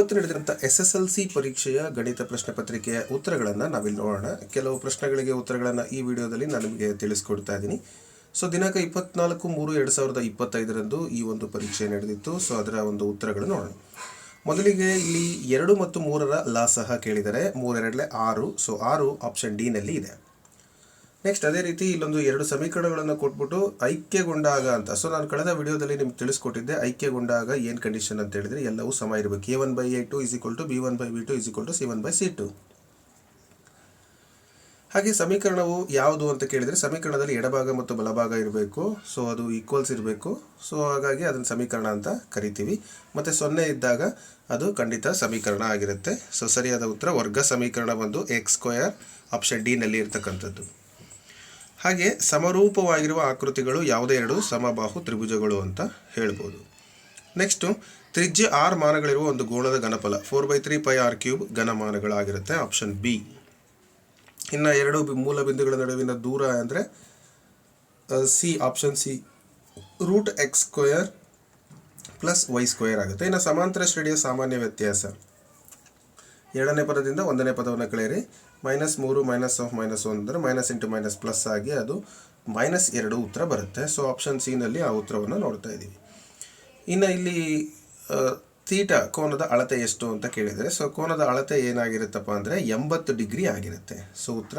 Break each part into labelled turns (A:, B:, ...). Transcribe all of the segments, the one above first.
A: ಇವತ್ತು ನಡೆದಿರುವಂಥ S S L C ಪರೀಕ್ಷೆಯ ಗಣಿತ ಪ್ರಶ್ನೆ ಪತ್ರಿಕೆಯ ಉತ್ತರಗಳನ್ನು ನಾವಿಲ್ಲಿ ನೋಡೋಣ. ಕೆಲವು ಪ್ರಶ್ನೆಗಳಿಗೆ ಉತ್ತರಗಳನ್ನು ಈ ವಿಡಿಯೋದಲ್ಲಿ ನಾನು ನಿಮಗೆ ತಿಳಿಸ್ಕೊಡ್ತಾ ಇದ್ದೀನಿ. ಸೊ, ದಿನಾಂಕ ಇಪ್ಪತ್ನಾಲ್ಕು ಮೂರು ಎರಡು ಸಾವಿರದ ಇಪ್ಪತ್ತೈದರಂದು ಈ ಒಂದು ಪರೀಕ್ಷೆ ನಡೆದಿತ್ತು. ಸೊ, ಅದರ ಒಂದು ಉತ್ತರಗಳು ನೋಡೋಣ. ಮೊದಲಿಗೆ ಇಲ್ಲಿ ಎರಡು ಮತ್ತು ಮೂರರ ಲಾ ಸಹ ಕೇಳಿದರೆ ಮೂರೆರಡಲೆ ಆರು. ಸೊ, ಆರು ಆಪ್ಷನ್ ಡಿನಲ್ಲಿ ಇದೆ. ನೆಕ್ಸ್ಟ್ ಅದೇ ರೀತಿ ಇಲ್ಲೊಂದು ಎರಡು ಸಮೀಕರಣಗಳನ್ನು ಕೊಟ್ಬಿಟ್ಟು ಐಕ್ಯಗೊಂಡಾಗ ಅಂತ. ಸೊ ನಾನು ಕಳೆದ ವಿಡಿಯೋದಲ್ಲಿ ನಿಮ್ಗೆ ತಿಳಿಸ್ಕೊಟ್ಟಿದ್ದೆ, ಐಕ್ಯಗೊಂಡಾಗ ಏನು ಕಂಡೀಷನ್ ಅಂತ ಹೇಳಿದ್ರೆ ಎಲ್ಲವೂ ಸಮ ಇರಬೇಕು. A one by A two is equal to B one by B two is equal to C one by C two ಹಾಗೆ ಸಮೀಕರಣವು ಯಾವುದು ಅಂತ ಕೇಳಿದರೆ ಸಮೀಕರಣದಲ್ಲಿ ಎಡಭಾಗ ಮತ್ತು ಬಲಭಾಗ ಇರಬೇಕು. ಸೊ ಅದು ಈಕ್ವಲ್ಸ್ ಇರಬೇಕು. ಸೊ ಹಾಗಾಗಿ ಅದನ್ನು ಸಮೀಕರಣ ಅಂತ ಕರಿತೀವಿ. ಮತ್ತು ಸೊನ್ನೆ ಇದ್ದಾಗ ಅದು ಖಂಡಿತ ಸಮೀಕರಣ ಆಗಿರುತ್ತೆ. ಸೊ ಸರಿಯಾದ ಉತ್ತರ ವರ್ಗ ಸಮೀಕರಣ ಬಂದು ಎಕ್ಸ್ ಸ್ಕ್ವಯರ್ ಆಪ್ಷನ್ ಡಿನಲ್ಲಿ ಇರ್ತಕ್ಕಂಥದ್ದು. ಹಾಗೆ ಸಮರೂಪವಾಗಿರುವ ಆಕೃತಿಗಳು ಯಾವುದೇ ಎರಡು ಸಮಬಾಹು ತ್ರಿಭುಜಗಳು ಅಂತ ಹೇಳ್ಬೋದು. ನೆಕ್ಸ್ಟು ತ್ರಿಜ್ಯ ಆರ್ ಮಾನಗಳಿರುವ ಒಂದು ಗೋಳದ ಘನಫಲ four by three pi r cube ಘನಮಾನಗಳಾಗಿರುತ್ತೆ option B ಇನ್ನು ಎರಡು ಮೂಲ ಬಿಂದುಗಳ ನಡುವಿನ ದೂರ ಅಂದರೆ C option C root x square plus y square ಆಗುತ್ತೆ. ಇನ್ನು ಸಮಾಂತರ ಶ್ರೇಣಿಯ ಸಾಮಾನ್ಯ ವ್ಯತ್ಯಾಸ. ಎರಡನೇ ಪದದಿಂದ ಒಂದನೇ ಪದವನ್ನು ಕಳೆಯಿರಿ. ಮೈನಸ್ ಮೂರು, ಮೈನಸ್ ಆಫ್ ಮೈನಸ್ ಒನ್ ಅಂದರೆ ಮೈನಸ್ ಇಂಟು ಮೈನಸ್ ಪ್ಲಸ್ ಆಗಿ ಅದು ಮೈನಸ್ ಎರಡು ಉತ್ತರ ಬರುತ್ತೆ. ಸೊ ಆಪ್ಷನ್ ಸಿನಲ್ಲಿ ಆ ಉತ್ತರವನ್ನು ನೋಡ್ತಾ ಇದ್ದೀವಿ. ಇನ್ನು ಇಲ್ಲಿ ತೀಟ ಕೋನದ ಅಳತೆ ಎಷ್ಟು ಅಂತ ಕೇಳಿದರೆ ಸೊ ಕೋನದ ಅಳತೆ ಏನಾಗಿರುತ್ತಪ್ಪ ಅಂದರೆ ಎಂಬತ್ತು ಡಿಗ್ರಿ ಆಗಿರುತ್ತೆ. ಸೊ ಉತ್ತರ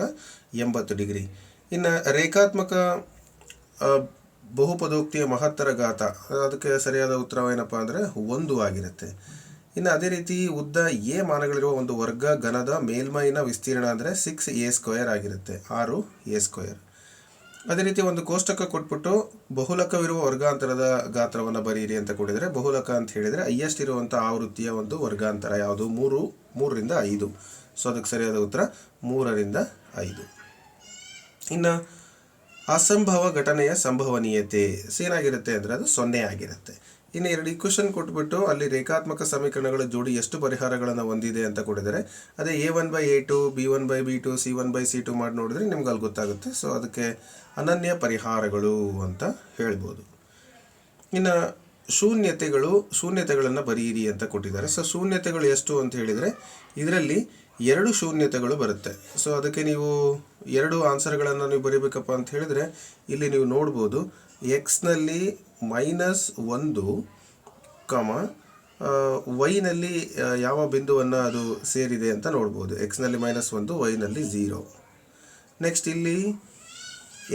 A: ಎಂಬತ್ತು ಡಿಗ್ರಿ. ಇನ್ನು ರೇಖಾತ್ಮಕ ಬಹುಪದೋಕ್ತಿಯ ಮಹತ್ತರ ಘಾತ, ಅದಕ್ಕೆ ಸರಿಯಾದ ಉತ್ತರವೇನಪ್ಪ ಅಂದರೆ ಒಂದು ಆಗಿರುತ್ತೆ. ಇನ್ನು ಅದೇ ರೀತಿ ಉದ್ದ ಎ ಮಾನಗಳಿರುವ ಒಂದು ವರ್ಗ ಘನದ ಮೇಲ್ಮೈನ ವಿಸ್ತೀರ್ಣ ಅಂದರೆ ಸಿಕ್ಸ್ ಎ ಸ್ಕ್ವಯರ್ ಆಗಿರುತ್ತೆ, ಆರು ಎ ಸ್ಕ್ವಯರ್ ಅದೇ ರೀತಿ ಒಂದು ಕೋಷ್ಟಕ ಕೊಟ್ಬಿಟ್ಟು ಬಹುಲಕವಿರುವ ವರ್ಗಾಂತರದ ಗಾತ್ರವನ್ನು ಬರೀರಿ ಅಂತ ಕೊಟ್ಟಿದ್ರೆ, ಬಹುಲಕ ಅಂತ ಹೇಳಿದರೆ ಹೈಯೆಸ್ಟ್ ಇರುವಂಥ ಆವೃತ್ತಿಯ ಒಂದು ವರ್ಗಾಂತರ ಯಾವುದು? ಮೂರು, ಮೂರರಿಂದ ಐದು. ಸೊ ಅದಕ್ಕೆ ಸರಿಯಾದ ಉತ್ತರ, ಮೂರರಿಂದ ಐದು. ಇನ್ನು ಅಸಂಭವ ಘಟನೆಯ ಸಂಭವನೀಯತೆ, ಏನಾಗಿರುತ್ತೆ ಅಂದರೆ ಅದು ಸೊನ್ನೆ ಆಗಿರುತ್ತೆ. ಇನ್ನು ಎರಡು ಇಕ್ವೇಷನ್ ಕೊಟ್ಬಿಟ್ಟು ಅಲ್ಲಿ ರೇಖಾತ್ಮಕ ಸಮೀಕರಣಗಳ ಜೋಡಿ ಎಷ್ಟು ಪರಿಹಾರಗಳನ್ನು ಹೊಂದಿದೆ ಅಂತ ಕೊಟ್ಟಿದ್ದಾರೆ ಅದೇ A one by A two B one by B two C one by C two ಮಾಡಿ ನೋಡಿದ್ರೆ ನಿಮ್ಗೆ ಅಲ್ಲಿ ಗೊತ್ತಾಗುತ್ತೆ. ಸೊ ಅದಕ್ಕೆ ಅನನ್ಯ ಪರಿಹಾರಗಳು ಅಂತ ಹೇಳ್ಬೋದು. ಇನ್ನು ಶೂನ್ಯತೆಗಳು, ಶೂನ್ಯತೆಗಳನ್ನು ಬರೆಯಿರಿ ಅಂತ ಕೊಟ್ಟಿದ್ದಾರೆ. ಸೊ ಶೂನ್ಯತೆಗಳು ಎಷ್ಟು ಅಂತ ಹೇಳಿದರೆ, ಇದರಲ್ಲಿ ಎರಡು ಶೂನ್ಯತೆಗಳು ಬರುತ್ತೆ. ಸೊ ಅದಕ್ಕೆ ನೀವು ಎರಡು ಆನ್ಸರ್ಗಳನ್ನು ನೀವು ಬರೀಬೇಕಪ್ಪ ಅಂತ ಹೇಳಿದರೆ, ಇಲ್ಲಿ ನೀವು ನೋಡ್ಬೋದು ಎಕ್ಸ್ನಲ್ಲಿ ಮೈನಸ್ ಒಂದು ಕಮ ವೈನಲ್ಲಿ ಯಾವ ಬಿಂದುವನ್ನು ಅದು ಸೇರಿದೆ ಅಂತ ನೋಡ್ಬೋದು. ಎಕ್ಸ್ನಲ್ಲಿ ಮೈನಸ್ ಒಂದು ವೈನಲ್ಲಿ ಝೀರೋ ನೆಕ್ಸ್ಟ್ ಇಲ್ಲಿ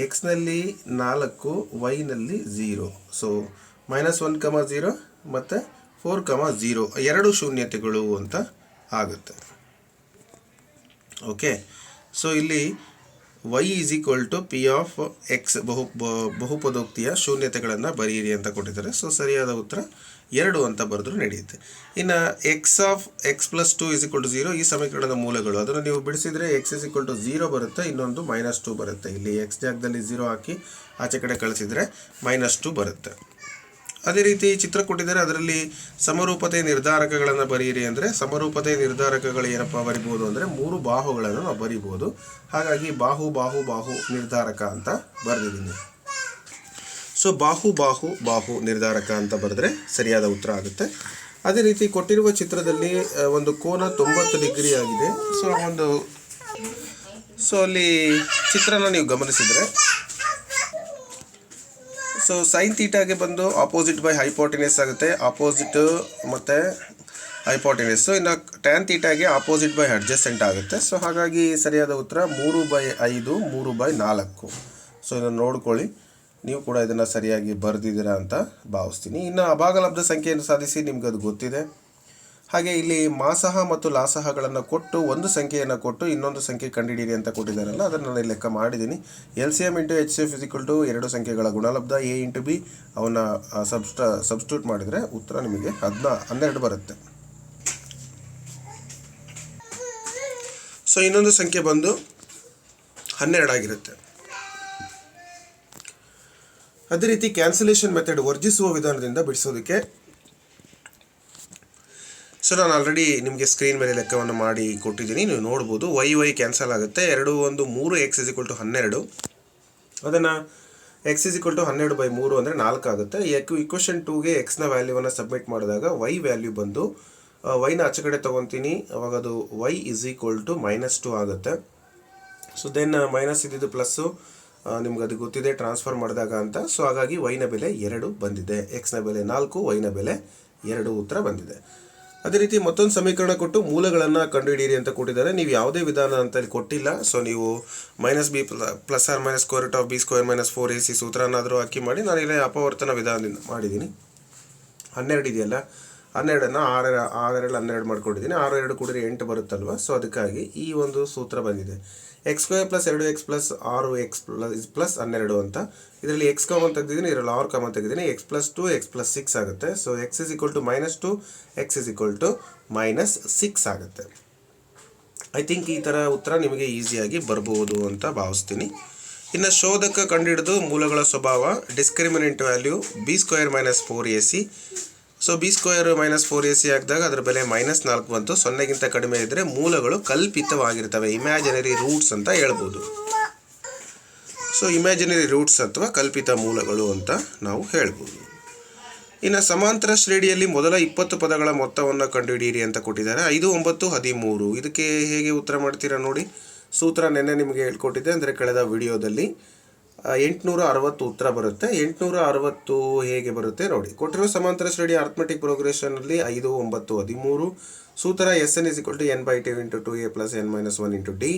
A: ಎಕ್ಸ್ನಲ್ಲಿ ನಾಲ್ಕು ವೈನಲ್ಲಿ zero so minus one comma zero ಮತ್ತು ಫೋರ್ ಕಮ ಝೀರೋ ಎರಡು ಶೂನ್ಯತೆಗಳು ಅಂತ ಆಗುತ್ತೆ. ಓಕೆ ಸೊ ಇಲ್ಲಿ y is equal to p of x ಬಹು ಬಹುಪದೋಕ್ತಿಯ ಶೂನ್ಯತೆಗಳನ್ನು ಬರೆಯಿರಿ ಅಂತ ಕೊಟ್ಟಿದ್ದಾರೆ. ಸೊ ಸರಿಯಾದ ಉತ್ತರ ಎರಡು ಅಂತ ಬರೆದ್ರೂ ನಡೆಯುತ್ತೆ. ಇನ್ನು x of x plus two is equal to zero ಈ ಸಮೀಕರಣದ ಮೂಲಗಳು. ಅದನ್ನು ನೀವು ಬಿಡಿಸಿದರೆ x is equal to zero ಬರುತ್ತೆ, ಇನ್ನೊಂದು ಮೈನಸ್ ಟು ಬರುತ್ತೆ. ಇಲ್ಲಿ ಎಕ್ಸ್ ಜಾಗದಲ್ಲಿ ಝೀರೋ ಹಾಕಿ ಆಚೆ ಕಡೆ ಕಳಿಸಿದರೆ ಮೈನಸ್ ಟು ಬರುತ್ತೆ. ಅದೇ ರೀತಿ ಚಿತ್ರ ಕೊಟ್ಟಿದ್ದಾರೆ. ಅದರಲ್ಲಿ ಸಮರೂಪತೆ ನಿರ್ಧಾರಕಗಳನ್ನು ಬರೆಯಿರಿ ಅಂದರೆ, ಸಮರೂಪತೆ ನಿರ್ಧಾರಕಗಳು ಏನಪ್ಪ ಬರಿಬೋದು ಅಂದರೆ, ಮೂರು ಬಾಹುಗಳನ್ನು ನಾವು ಬರಿಬೋದು. ಹಾಗಾಗಿ ಬಾಹು ಬಾಹು ಬಾಹು ನಿರ್ಧಾರಕ ಅಂತ ಬರೆದಿದ್ದೀನಿ. ಸೊ ಬಾಹು ಬಾಹು ಬಾಹು ನಿರ್ಧಾರಕ ಅಂತ ಬರೆದ್ರೆ ಸರಿಯಾದ ಉತ್ತರ ಆಗುತ್ತೆ. ಅದೇ ರೀತಿ ಕೊಟ್ಟಿರುವ ಚಿತ್ರದಲ್ಲಿ ಒಂದು ಕೋನ ತೊಂಬತ್ತು ಡಿಗ್ರಿ ಆಗಿದೆ. ಸೊ ಒಂದು ಸೊ ಅಲ್ಲಿ ಚಿತ್ರನ ನೀವು ಗಮನಿಸಿದರೆ ಸೊ ಸೈನ್ ತೀಟಾಗೆ ಬಂದು ಆಪೋಸಿಟ್ ಬೈ ಹೈಪೋಟಿನಿಯಸ್ ಆಗುತ್ತೆ. ಆಪೋಸಿಟ್ ಮತ್ತು ಹೈಪೋಟಿನಿಯಸ್ಸು ಇನ್ನು ಟ್ಯಾನ್ ತೀಟಾಗೆ ಆಪೋಸಿಟ್ ಬೈ ಅಡ್ಜಸ್ಟೆಂಟ್ ಆಗುತ್ತೆ. ಸೊ ಹಾಗಾಗಿ ಸರಿಯಾದ ಉತ್ತರ ಮೂರು ಬೈ ಐದು, ಮೂರು ಬೈ ನಾಲ್ಕು. ಸೊ ಇದನ್ನು ನೋಡ್ಕೊಳ್ಳಿ. ನೀವು ಕೂಡ ಇದನ್ನು ಸರಿಯಾಗಿ ಬರೆದಿದ್ದೀರಾ ಅಂತ ಭಾವಿಸ್ತೀನಿ. ಇನ್ನು ಅಭಾಗಲಬ್ಧ ಸಂಖ್ಯೆಯನ್ನು ಸಾಧಿಸಿ ನಿಮ್ಗೆ ಅದು ಗೊತ್ತಿದೆ. ಹಾಗೆ ಇಲ್ಲಿ ಮಾಸಹ ಮತ್ತು ಲಾಸಹಗಳನ್ನು ಕೊಟ್ಟು ಒಂದು ಸಂಖ್ಯೆಯನ್ನು ಕೊಟ್ಟು ಇನ್ನೊಂದು ಸಂಖ್ಯೆ ಕಂಡುಹಿಡಿಯಿರಿ ಅಂತ ಕೊಟ್ಟಿದ್ದಾರಲ್ಲ, ಅದನ್ನು ನಾನು ಲೆಕ್ಕ ಮಾಡಿದ್ದೀನಿ. L C M into H C F physical to ಎರಡು ಸಂಖ್ಯೆಗಳ ಗುಣಲಬ್ಧ ಎ ಇಂಟು ಬಿ ಅವನ್ನ ಸಬ್ಸ್ಟ ಸಬ್ಸ್ಟ್ಯೂಟ್ ಮಾಡಿದರೆ ಉತ್ತರ ನಿಮಗೆ ಹದಿನಾ, ಹನ್ನೆರಡು ಬರುತ್ತೆ. ಸೊ ಇನ್ನೊಂದು ಸಂಖ್ಯೆ ಬಂದು ಹನ್ನೆರಡಾಗಿರುತ್ತೆ ಅದೇ ರೀತಿ ಕ್ಯಾನ್ಸಲೇಷನ್ ಮೆಥಡ್ ವರ್ಜಿಸುವ ವಿಧಾನದಿಂದ ಬಿಡಿಸೋದಕ್ಕೆ ಸೊ ನಾನು ಆಲ್ರೆಡಿ ನಿಮಗೆ ಸ್ಕ್ರೀನ್ ಮೇಲೆ ಲೆಕ್ಕವನ್ನು ಮಾಡಿ ಕೊಟ್ಟಿದ್ದೀನಿ. ನೀವು ನೋಡ್ಬೋದು. ವೈ ವೈ ಕ್ಯಾನ್ಸಲ್ ಆಗುತ್ತೆ. ಎರಡು, ಒಂದು, ಮೂರು ಎಕ್ಸ್ ಇಸ್ ಇಕ್ವಲ್ ಟು ಹನ್ನೆರಡು. ಅದನ್ನು ಎಕ್ಸ್ ಇಸ್ ಇಕ್ವಲ್ ಟು ಹನ್ನೆರಡು ಬೈ ಮೂರು ಅಂದರೆ ನಾಲ್ಕು ಆಗುತ್ತೆ. ಎಕ್ ಇಕ್ವೇಷನ್ ಟೂಗೆ ಎಕ್ಸ್ನ ವ್ಯಾಲ್ಯೂವನ್ನು ಸಬ್ಮಿಟ್ ಮಾಡಿದಾಗ ವೈ ವ್ಯಾಲ್ಯೂ ಬಂದು ವೈನ ಆಚೆ ಕಡೆ ತೊಗೊತೀನಿ. ಅವಾಗ ಅದು y is equal to minus two ಆಗುತ್ತೆ. ಸೊ ದೆನ್ ಮೈನಸ್ ಇದ್ದಿದ್ದು ಪ್ಲಸ್ಸು ನಿಮ್ಗೆ ಅದು ಗೊತ್ತಿದೆ. ಟ್ರಾನ್ಸ್ಫರ್ ಮಾಡಿದಾಗ ಅಂತ. ಸೊ ಹಾಗಾಗಿ ವೈನ ಬೆಲೆ ಎರಡು ಬಂದಿದೆ. ಎಕ್ಸ್ನ ಬೆಲೆ ನಾಲ್ಕು ವೈನ ಬೆಲೆ ಎರಡು ಉತ್ತರ ಬಂದಿದೆ. ಅದೇ ರೀತಿ ಮತ್ತೊಂದು ಸಮೀಕರಣ ಕೊಟ್ಟು ಮೂಲಗಳನ್ನು ಕಂಡುಹಿಡಿಯಿರಿ ಅಂತ ಕೊಟ್ಟಿದ್ದಾರೆ. ನೀವು ಯಾವುದೇ ವಿಧಾನ ಅಂತ ಇಲ್ಲಿ ಕೊಟ್ಟಿಲ್ಲ. ಸೊ ನೀವು minus b plus or minus square of b square minus four a c ಸೂತ್ರನಾದರೂ ಹಾಕಿ ಮಾಡಿ, ನಾನು ಇಲ್ಲಿ ಅಪವರ್ತನ ವಿಧಾನದಿಂದ ಮಾಡಿದ್ದೀನಿ. ಹನ್ನೆರಡು ಇದೆಯಲ್ಲ, ಹನ್ನೆರಡನ್ನು ಆರ, ಆರರಲ್ಲಿ ಹನ್ನೆರಡು ಮಾಡ್ಕೊಂಡಿದ್ದೀನಿ. ಆರು, ಎರಡು ಕೂಡಿದ್ರೆ ಎಂಟು ಬರುತ್ತಲ್ವ? ಸೊ ಅದಕ್ಕಾಗಿ ಈ ಒಂದು ಸೂತ್ರ ಬಂದಿದೆ. ಎಕ್ಸ್ ಸ್ಕ್ವೇರ್ ಪ್ಲಸ್ ಎರಡು ಎಕ್ಸ್ ಪ್ಲಸ್ ಆರು ಎಕ್ಸ್ ಪ್ಲಸ್ ಪ್ಲಸ್ ಹನ್ನೆರಡು ಅಂತ. ಇದರಲ್ಲಿ ಎಕ್ಸ್ ಕಾಮನ್ ತೆಗೆದಿದ್ದೀನಿ, ಇದರಲ್ಲಿ ಆರು common ತೆಗೆದಿದ್ದೀನಿ. X plus two x plus six ಆಗುತ್ತೆ. So x is equal to minus two x is equal to minus six ಆಗುತ್ತೆ. ಐ ಥಿಂಕ್ ಈ ಥರ ಉತ್ತರ ನಿಮಗೆ ಈಸಿಯಾಗಿ ಬರ್ಬೋದು ಅಂತ ಭಾವಿಸ್ತೀನಿ. ಇನ್ನು ಶೋಧಕ ಕಂಡುಹಿಡಿದು ಮೂಲಗಳ ಸ್ವಭಾವ discriminant value b square minus four a c so b square minus four a c ಹಾಕಿದಾಗ ಅದರ ಬೆಲೆ ಮೈನಸ್ ನಾಲ್ಕು ಬಂತು. ಸೊನ್ನೆಗಿಂತ ಕಡಿಮೆ ಇದ್ದರೆ ಮೂಲಗಳು ಕಲ್ಪಿತವಾಗಿರ್ತವೆ. ಇಮ್ಯಾಜಿನರಿ ರೂಟ್ಸ್ ಅಂತ ಹೇಳ್ಬೋದು. ಸೊ ಇಮ್ಯಾಜಿನರಿ ರೂಟ್ಸ್ ಅಥವಾ ಕಲ್ಪಿತ ಮೂಲಗಳು ಅಂತ ನಾವು ಹೇಳ್ಬೋದು. ಇನ್ನು ಸಮಾಂತರ ಶ್ರೇಣಿಯಲ್ಲಿ ಮೊದಲ ಇಪ್ಪತ್ತು ಪದಗಳ ಮೊತ್ತವನ್ನು ಕಂಡುಹಿಡಿಯಿರಿ ಅಂತ ಕೊಟ್ಟಿದ್ದಾರೆ. ಐದು, ಒಂಬತ್ತು, ಹದಿಮೂರು. ಇದಕ್ಕೆ ಹೇಗೆ ಉತ್ತರ ಮಾಡ್ತೀರಾ ನೋಡಿ? ಸೂತ್ರ ನಿನ್ನೆ ನಿಮಗೆ ಹೇಳ್ಕೊಟ್ಟಿದ್ದೆ. ಅಂದರೆ, ಕಳೆದ ವಿಡಿಯೋದಲ್ಲಿ ಎಂಟುನೂರ ಅರವತ್ತು ಉತ್ತರ ಬರುತ್ತೆ. ಎಂಟುನೂರ ಅರವತ್ತು ಹೇಗೆ ಬರುತ್ತೆ ನೋಡಿ. ಕೊಟ್ಟಿರೋ ಸಮಾಂತರ ಶ್ರೇಣಿ ಅರ್ಥಮೆಟಿಕ್ ಪ್ರೋಗ್ರೆಷನಲ್ಲಿ ಐದು, ಒಂಬತ್ತು, ಹದಿಮೂರು. ಸೂತ್ರ S n is equal to n by two into two a plus n minus one into d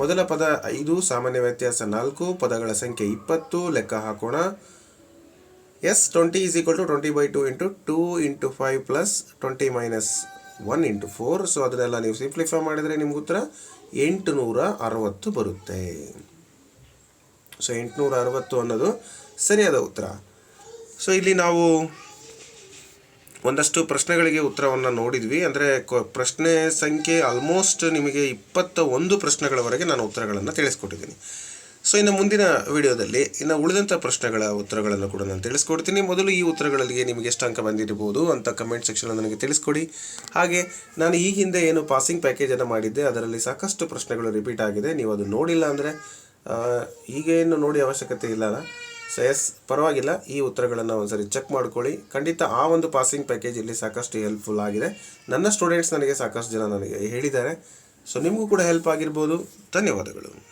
A: ಮೊದಲ ಪದ ಐದು, ಸಾಮಾನ್ಯ ವ್ಯತ್ಯಾಸ ನಾಲ್ಕು. ಪದಗಳ ಸಂಖ್ಯೆ ಇಪ್ಪತ್ತು. ಲೆಕ್ಕ ಹಾಕೋಣ. S twenty is equal to twenty by two into two into five plus twenty minus one into four so ಅದನ್ನೆಲ್ಲ ನೀವು ಸಿಂಪ್ಲಿಫೈ ಮಾಡಿದರೆ ನಿಮ್ಗೆ ಉತ್ತರ ಎಂಟುನೂರ ಅರವತ್ತು ಬರುತ್ತೆ. ಸೊ ಎಂಟುನೂರ ಅರವತ್ತು ಅನ್ನೋದು ಸರಿಯಾದ ಉತ್ತರ. ಸೊ, ಇಲ್ಲಿ ನಾವು ಒಂದಷ್ಟು ಪ್ರಶ್ನೆಗಳಿಗೆ ಉತ್ತರವನ್ನು ನೋಡಿದ್ವಿ. ಅಂದರೆ ಪ್ರಶ್ನೆ ಸಂಖ್ಯೆ ಆಲ್ಮೋಸ್ಟ್ ನಿಮಗೆ ಇಪ್ಪತ್ತ ಒಂದು ಪ್ರಶ್ನೆಗಳವರೆಗೆ ನಾನು ಉತ್ತರಗಳನ್ನು ತಿಳಿಸ್ಕೊಟ್ಟಿದ್ದೀನಿ. ಸೊ, ಇನ್ನು ಮುಂದಿನ ವಿಡಿಯೋದಲ್ಲಿ ಇನ್ನು ಉಳಿದಂಥ ಪ್ರಶ್ನೆಗಳ ಉತ್ತರಗಳನ್ನು ಕೂಡ ನಾನು ತಿಳಿಸ್ಕೊಡ್ತೀನಿ. ಮೊದಲು ಈ ಉತ್ತರಗಳಿಗೆ ನಿಮಗೆ ಎಷ್ಟು ಅಂಕ ಬಂದಿರಬಹುದು ಅಂತ ಕಮೆಂಟ್ ಸೆಕ್ಷನಲ್ಲಿ ನನಗೆ ತಿಳಿಸ್ಕೊಡಿ. ಹಾಗೆ, ನಾನು ಈ ಹಿಂದೆ ಏನು ಪಾಸಿಂಗ್ ಪ್ಯಾಕೇಜನ್ನು ಮಾಡಿದ್ದೆ, ಅದರಲ್ಲಿ ಸಾಕಷ್ಟು ಪ್ರಶ್ನೆಗಳು ರಿಪೀಟ್ ಆಗಿದೆ. ನೀವು ಅದು ನೋಡಿಲ್ಲ ಅಂದರೆ ಈಗೇನು ನೋಡಿ ಅವಶ್ಯಕತೆ ಇಲ್ಲ ಸೊ ಎಸ್ ಪರವಾಗಿಲ್ಲ. ಈ ಉತ್ತರಗಳನ್ನು ಒಂದ್ಸರಿ ಚೆಕ್ ಮಾಡ್ಕೊಳ್ಳಿ. ಖಂಡಿತ ಆ ಒಂದು ಪಾಸಿಂಗ್ ಪ್ಯಾಕೇಜ್ ಇಲ್ಲಿ ಸಾಕಷ್ಟು ಹೆಲ್ಪ್ಫುಲ್ ಆಗಿದೆ. ನನ್ನ ಸ್ಟೂಡೆಂಟ್ಸ್ ನನಗೆ ಸಾಕಷ್ಟು ಜನ ನನಗೆ ಹೇಳಿದ್ದಾರೆ. ಸೊ ನಿಮಗೂ ಕೂಡ ಹೆಲ್ಪ್ ಆಗಿರ್ಬೋದು. ಧನ್ಯವಾದಗಳು.